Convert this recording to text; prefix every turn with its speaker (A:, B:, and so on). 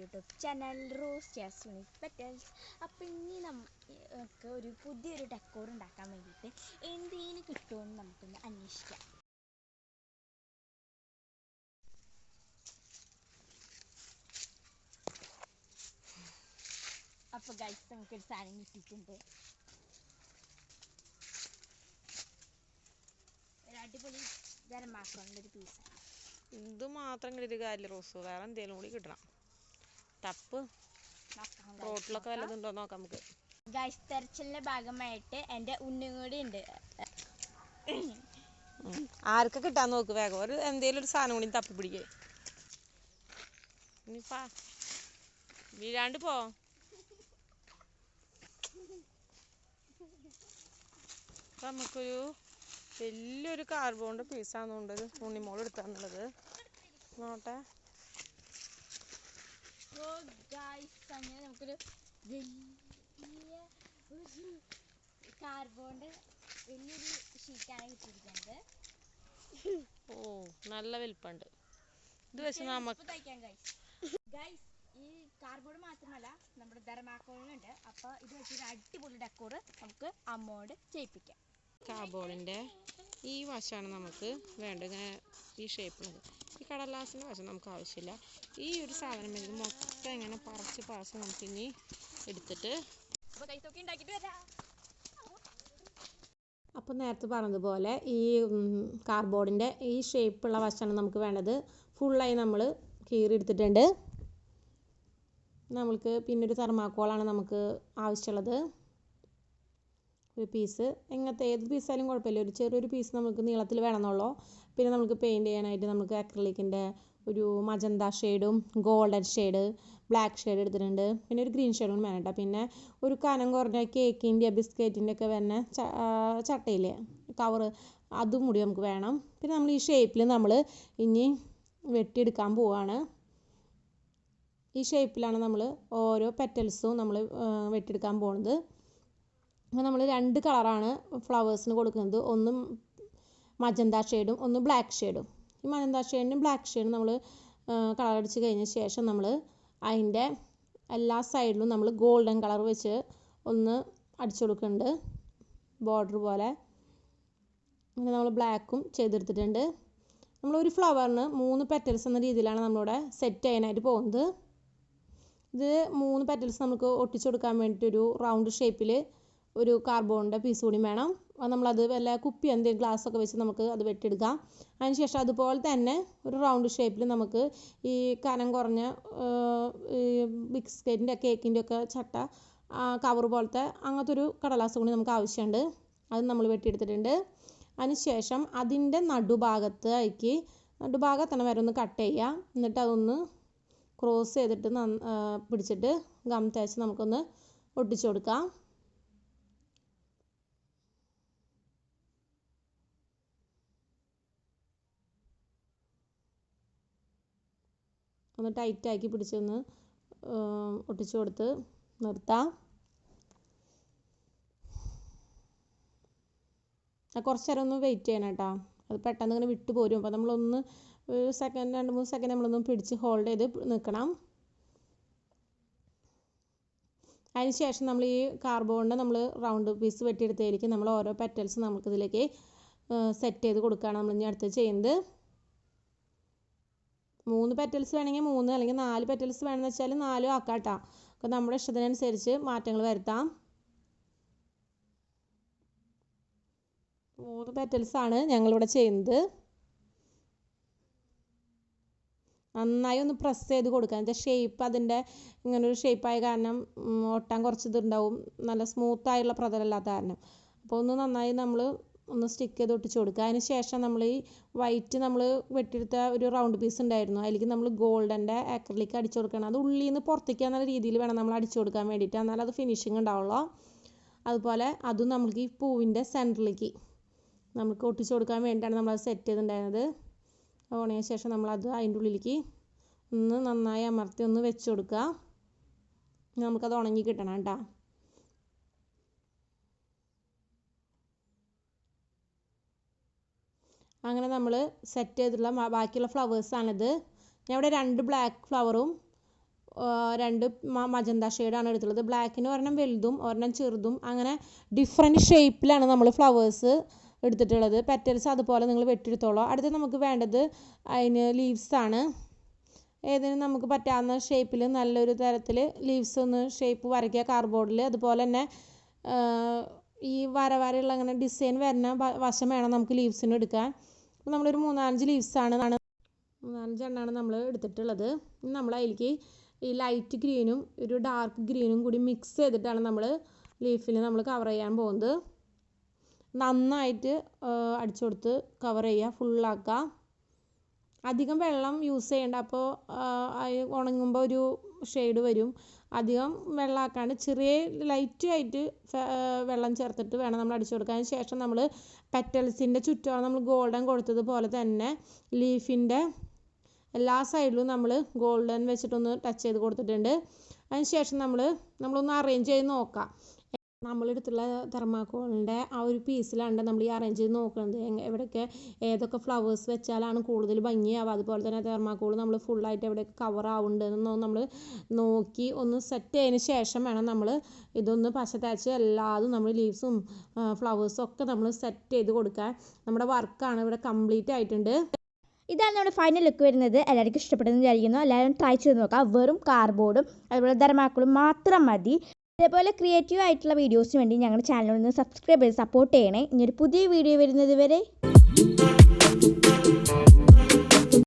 A: YouTube channel Rose Jasmine Petals അപ്പോൾ ഇനി നമുക്ക് ഒരു പുതിയൊരു ഡെക്കോർ ഉണ്ടാക്കാൻ വേണ്ടിയിട്ട് എന്തെങ്കിലും കിട്ടുമെന്ന് നമുക്കൊന്ന് അന്വേഷിക്കാം. അപ്പോൾ ഗൈസ് നമുക്കൊരു സാധനം കിട്ടിയിട്ടുണ്ട്. ഒരു അടിപൊളി ഗരമാക്കാനുള്ള ഒരു പീസ്
B: ഇത് മാത്രം കിട്ടിയിട്ട് കാര്യമില്ല റോസ്. വേറെ എന്തെങ്കിലും കൂടി കിട്ടണം. തപ്പ്. റോട്ടിലൊക്കെ വല്ലതുണ്ടോ നോക്കാം നമുക്ക്.
A: ഗൈസ് തെരച്ചിലിന്റെ ഭാഗമായിട്ട് എന്റെ ഉണ്ണും കൂടി ഉണ്ട്.
B: ആർക്ക് കിട്ടാൻ നോക്ക് വേഗം. ഒരു എന്തേലും ഒരു സാധനം കൂടി തപ്പി പിടിക്കേ. ഇനിപ്പാ വീഴാണ്ട് പോ. നമുക്കൊരു വലിയൊരു കാർബോണിന്റെ പീസാണെന്നുണ്ട് ഉണ്ണിമോൾ എടുത്താന്നുള്ളത് നോട്ടെ.
A: ഓ ഗൈസ് അങ്ങനെ നമുക്കൊരു വലിയ ഒരു കാർബോണ്ട് വലിയൊരു ഷീറ്റാണ് കിട്ടിയിരിക്കുന്നത്.
B: ഓ നല്ല വലിപ്പമുണ്ട്. ഇത് വെച്ച് നമുക്ക്
A: തയ്ക്കാം ഗൈസ് ഗൈസ് ഈ കാർബോർഡ് മാത്രമല്ല നമ്മുടെ ധർമാക്കോളിനുണ്ട്. അപ്പോൾ ഇത് വെച്ചൊരു അടിപൊളി ഡെക്കോർ നമുക്ക് അമ്മോട് ചെയ്യിപ്പിക്കാം.
B: കാബോളിന്റെ ഈ വശമാണ് നമുക്ക് വേണ്ടത് ഇങ്ങനെ ഈ ഷേപ്പിലുള്ളത് ഈ കടലാസിന്റെ വശം നമുക്ക് ആവശ്യമില്ല. ഈ ഒരു സാധനം ഇത് മൊത്തം ഇങ്ങനെ പറിച്ച് പറിച്ച് നമുക്ക് ഇനി എടുത്തിട്ട്
A: ഉണ്ടാക്കിയിട്ട് വരാം.
B: അപ്പോൾ നേരത്തെ പറഞ്ഞതുപോലെ ഈ കാർഡ്ബോർഡിന്റെ ഈ ഷേപ്പുള്ള വശമാണ് നമുക്ക് വേണ്ടത്. ഫുള്ളായി നമ്മൾ കീറി എടുത്തിട്ടുണ്ട്. നമ്മൾക്ക് പിന്നൊരു ഒരു തെർമാക്കോളാണ് നമുക്ക് ആവശ്യമുള്ളത്. ഒരു പീസ് എങ്ങനത്തെ ഏത് പീസായാലും കുഴപ്പമില്ല. ഒരു ചെറിയൊരു പീസ് നമുക്ക് നീളത്തിൽ വേണമെന്നുള്ളൂ. പിന്നെ നമുക്ക് പെയിന്റ് ചെയ്യാനായിട്ട് നമുക്ക് അക്രലിക്കിന്റെ ഒരു മജന്ത ഷെയ്ഡും ഗോൾഡൻ ഷെയ്ഡ് ബ്ലാക്ക് ഷെയ്ഡ് എടുത്തിട്ടുണ്ട്. പിന്നെ ഒരു ഗ്രീൻ ഷെയ്ഡും വേണം കേട്ടോ പിന്നെ ഒരു കനം കുറഞ്ഞ കേക്കിന്റെ ബിസ്ക്കറ്റിന്റെ ഒക്കെ വരുന്ന ചട്ടയില്ലേ? കവറ് അതും കൂടി നമുക്ക് വേണം. പിന്നെ നമ്മൾ ഈ ഷേപ്പിൽ നമ്മൾ ഇനി വെട്ടിയെടുക്കാൻ പോവാണ്. ഈ ഷേപ്പിലാണ് നമ്മൾ ഓരോ പെറ്റൽസും നമ്മൾ വെട്ടിയെടുക്കാൻ പോകുന്നത് അപ്പോൾ നമ്മൾ രണ്ട് കളറാണ് ഫ്ലവേഴ്സിന് കൊടുക്കുന്നത്. ഒന്ന് മജന്ത ഷെയ്ഡും ഒന്ന് ബ്ലാക്ക് ഷെയ്ഡും ഈ മജന്ത ഷെയ്ഡിനും ബ്ലാക്ക് ഷെയ്ഡും നമ്മൾ കളർ അടിച്ച് കഴിഞ്ഞ ശേഷം നമ്മൾ അതിന്റെ എല്ലാ സൈഡിലും നമ്മൾ ഗോൾഡൻ കളർ വെച്ച് ഒന്ന് അടിച്ചു കൊടുക്കുന്നുണ്ട് ബോർഡർ പോലെ. അങ്ങനെ നമ്മൾ ബ്ലാക്കും ചെയ്തെടുത്തിട്ടുണ്ട്. നമ്മൾ ഒരു ഫ്ലവറിന് മൂന്ന് പെറ്റൽസ് എന്ന രീതിയിലാണ് നമ്മളിവിടെ സെറ്റ് ചെയ്യാനായിട്ട് പോകുന്നത്. ഇത് മൂന്ന് പെറ്റൽസ് നമുക്ക് ഒട്ടിച്ചു കൊടുക്കാൻ വേണ്ടിയിട്ട് ഒരു റൗണ്ട് ഷേപ്പിൽ ഒരു കാർബോണിന്റെ പീസ് കൂടി വേണം. നമ്മളത് വല്ല കുപ്പി എന്തെങ്കിലും ഗ്ലാസ് ഒക്കെ വെച്ച് നമുക്ക് അത് വെട്ടിയെടുക്കാം. അതിന് ശേഷം അതുപോലെ തന്നെ ഒരു റൗണ്ട് ഷേപ്പിൽ നമുക്ക് ഈ കനം കുറഞ്ഞ ബിസ്ക്കറ്റിന്റെ കേക്കിന്റെ ഒക്കെ ചട്ട കവർ പോലത്തെ അങ്ങനത്തെ ഒരു കടലാസ് കൂടി നമുക്ക് ആവശ്യമുണ്ട്. അത് നമ്മൾ വെട്ടിയെടുത്തിട്ടുണ്ട്. അതിന് ശേഷം അതിന്റെ നടുഭാഗത്തേക്ക് നടുഭാഗത്തന്നെ വരെ ഒന്ന് കട്ട് ചെയ്യുക എന്നിട്ട് അതൊന്ന് ക്രോസ് ചെയ്തിട്ട് പിടിച്ചിട്ട് ഗം തേച്ച് നമുക്കൊന്ന് ഒട്ടിച്ചു കൊടുക്കാം. ഒന്ന് ടൈറ്റാക്കി പിടിച്ചൊന്ന് ഒട്ടിച്ചു കൊടുത്ത് നിർത്താം. കുറച്ച് നേരം ഒന്ന് വെയിറ്റ് ചെയ്യണം കേട്ടോ. അത് പെട്ടെന്ന് ഇങ്ങനെ വിട്ടു പോരും. അപ്പോൾ നമ്മളൊന്ന് ഒരു സെക്കൻഡ് രണ്ട് മൂന്ന് സെക്കൻഡ് നമ്മളൊന്ന് പിടിച്ച് ഹോൾഡ് ചെയ്ത് നിൽക്കണം അതിനുശേഷം നമ്മൾ ഈ കാർബോണിന്റെ നമ്മൾ റൗണ്ട് പീസ് വെട്ടിയെടുത്തതിലേക്ക് നമ്മൾ ഓരോ പെറ്റൽസ് നമുക്കിതിലേക്ക് സെറ്റ് ചെയ്ത് കൊടുക്കുകയാണ് നമ്മൾ ഇനി അടുത്തത് ചെയ്യുന്നത്. മൂന്ന് പെറ്റൽസ് വേണമെങ്കിൽ മൂന്ന് അല്ലെങ്കിൽ നാല് പെറ്റൽസ് വേണമെന്ന് വെച്ചാൽ നാലും ആക്കാം കേട്ടോ അപ്പോൾ നമ്മുടെ ഇഷ്ടത്തിനനുസരിച്ച് മാറ്റങ്ങൾ വരുത്താം. മൂന്ന് പെറ്റൽസ് ആണ് ഞങ്ങളിവിടെ ചെയ്യുന്നത്. നന്നായി ഒന്ന് പ്രസ് ചെയ്ത് കൊടുക്കുക. എന്നുവെച്ചാൽ ഷേപ്പ് അതിന്റെ ഇങ്ങനെ ഒരു ഷേപ്പായ കാരണം ഒട്ടാൻ കുറച്ച് ഇതുണ്ടാവും. നല്ല സ്മൂത്തായുള്ള ആയിട്ടുള്ള പ്രതലല്ലാത്ത കാരണം. അപ്പോൾ ഒന്ന് നന്നായി നമ്മൾ ഒന്ന് സ്റ്റിക്ക് ചെയ്ത് ഒട്ടിച്ച് കൊടുക്കുക. അതിന് ശേഷം നമ്മൾ ഈ വൈറ്റ് നമ്മൾ വെട്ടിയെടുത്ത ഒരു റൗണ്ട് പീസ് ഉണ്ടായിരുന്നു. അതിലേക്ക് നമ്മൾ ഗോൾഡന്റെ ആക്രലിക്ക് അടിച്ചു കൊടുക്കണം. അത് ഉള്ളിൽ നിന്ന് പുറത്തേക്ക് എന്നുള്ള രീതിയിൽ വേണം നമ്മൾ അടിച്ചു കൊടുക്കാൻ വേണ്ടിയിട്ട്. എന്നാലത് ഫിനിഷിങ് ഉണ്ടാവുള്ളൂ. അതുപോലെ അതും നമുക്ക് ഈ പൂവിന്റെ സെന്ററിലേക്ക് നമുക്ക് ഒട്ടിച്ചു കൊടുക്കാൻ വേണ്ടിയിട്ടാണ് നമ്മളത് സെറ്റ് ചെയ്തിട്ടുണ്ടായിരുന്നത്. ഉണങ്ങിയ ശേഷം നമ്മളത് അതിന്റെ ഉള്ളിലേക്ക് ഒന്ന് നന്നായി അമർത്തി ഒന്ന് വെച്ച് കൊടുക്കുക. നമുക്കത് ഉണങ്ങി കിട്ടണം കേട്ടോ. അങ്ങനെ നമ്മൾ സെറ്റ് ചെയ്തിട്ടുള്ള ബാക്കിയുള്ള ഫ്ലവേഴ്സാണിത് ഞാൻ ഇവിടെ രണ്ട് ബ്ലാക്ക് ഫ്ലവറും രണ്ട് മജന്ത ഷെയ്ഡാണ് എടുത്തുള്ളത് ബ്ലാക്കിന് ഒരെണ്ണം വലുതും ഒരെണ്ണം ചെറുതും അങ്ങനെ ഡിഫറെന്റ് ഷേപ്പിലാണ് നമ്മൾ ഫ്ലവേഴ്സ് എടുത്തിട്ടുള്ളത്. പെറ്റൽസ് അതുപോലെ നിങ്ങൾ വെട്ടിയെടുത്തോളൂ. അടുത്ത് നമുക്ക് വേണ്ടത് അതിന് ലീവ്സാണ് ഏതിനും നമുക്ക് പറ്റാവുന്ന ഷേപ്പിൽ നല്ലൊരു തരത്തിൽ ലീവ്സ് ഒന്ന് ഷേപ്പ് വരയ്ക്കുക. കാർഡ്ബോർഡിൽ അതുപോലെ തന്നെ ഈ വര വരയുള്ള അങ്ങനെ ഡിസൈൻ വരുന്ന വശം വേണം നമുക്ക് ലീവ്സിന് എടുക്കാൻ. അപ്പോൾ നമ്മളൊരു മൂന്നാലഞ്ച് ലീവ്സാണ് മൂന്നാലഞ്ചെണ്ണമാണ് നമ്മൾ എടുത്തിട്ടുള്ളത്. നമ്മൾ അതിലേക്ക് ഈ ലൈറ്റ് ഗ്രീനും ഒരു ഡാർക്ക് ഗ്രീനും കൂടി മിക്സ് ചെയ്തിട്ടാണ് നമ്മൾ ലീഫിൽ നമ്മൾ കവർ ചെയ്യാൻ പോകുന്നത് നന്നായിട്ട് അടിച്ചു കൊടുത്ത് കവർ ചെയ്യുക ഫുള്ളാക്കുക അധികം വെള്ളം യൂസ് ചെയ്യേണ്ട. അപ്പോൾ ഉണങ്ങുമ്പോൾ ഒരു ഷെയ്ഡ് വരും. അധികം വെള്ളമാക്കാണ്ട് ചെറിയ ലൈറ്റ് ആയിട്ട് വെള്ളം ചേർത്തിട്ട് വേണം നമ്മൾ അടിച്ചു കൊടുക്കാൻ. അതിന് ശേഷം നമ്മൾ പെറ്റൽസിന്റെ ചുറ്റുമാണ് നമ്മൾ ഗോൾഡൻ കൊടുത്തതുപോലെ തന്നെ ലീഫിന്റെ എല്ലാ സൈഡിലും നമ്മൾ ഗോൾഡൻ വെച്ചിട്ടൊന്ന് ടച്ച് ചെയ്ത് കൊടുത്തിട്ടുണ്ട്. അതിന് ശേഷം നമ്മൾ നമ്മളൊന്ന് അറേഞ്ച് ചെയ്ത് നോക്കാം. നമ്മളെടുത്തുള്ള തെർമാക്കോളിന്റെ ആ ഒരു പീസിലാണ് നമ്മൾ ഈ അറേഞ്ച് ചെയ്ത് നോക്കുന്നത് എവിടെയൊക്കെ ഏതൊക്കെ ഫ്ലവേഴ്സ് വെച്ചാലാണ് കൂടുതൽ ഭംഗിയാവുക. അതുപോലെ തന്നെ തെർമാക്കോൾ നമ്മൾ ഫുള്ളായിട്ട് എവിടെയൊക്കെ കവർ ആവുന്നുണ്ടെന്ന് നമ്മൾ നോക്കി ഒന്ന് സെറ്റ് ചെയ്തതിന് ശേഷം വേണം നമ്മൾ ഇതൊന്ന് പശ തേച്ച് എല്ലാതും നമ്മൾ ലീവ്സും ഫ്ലവേഴ്സും ഒക്കെ നമ്മൾ സെറ്റ് ചെയ്ത് കൊടുക്കാൻ. നമ്മുടെ വർക്കാണ് ഇവിടെ കംപ്ലീറ്റ് ആയിട്ടുണ്ട്.
A: ഇതാണ് നമ്മുടെ ഫൈനൽ ലുക്ക് വരുന്നത്. എല്ലാവർക്കും ഇഷ്ടപ്പെട്ടെന്ന് വിചാരിക്കുന്നു. എല്ലാവരും ട്രൈ ചെയ്ത് നോക്കാം. വെറും കാർബോർഡും അതുപോലെ ധർമാക്കളും മാത്രം മതി. അതേപോലെ ക്രിയേറ്റീവ് ആയിട്ടുള്ള വീഡിയോസിന് വേണ്ടി ഞങ്ങളുടെ ചാനൽ ഒന്ന് സബ്സ്ക്രൈബ് ചെയ്ത് സപ്പോർട്ട് ചെയ്യണേ. ഇനി ഒരു പുതിയ വീഡിയോ വരുന്നത് വരെ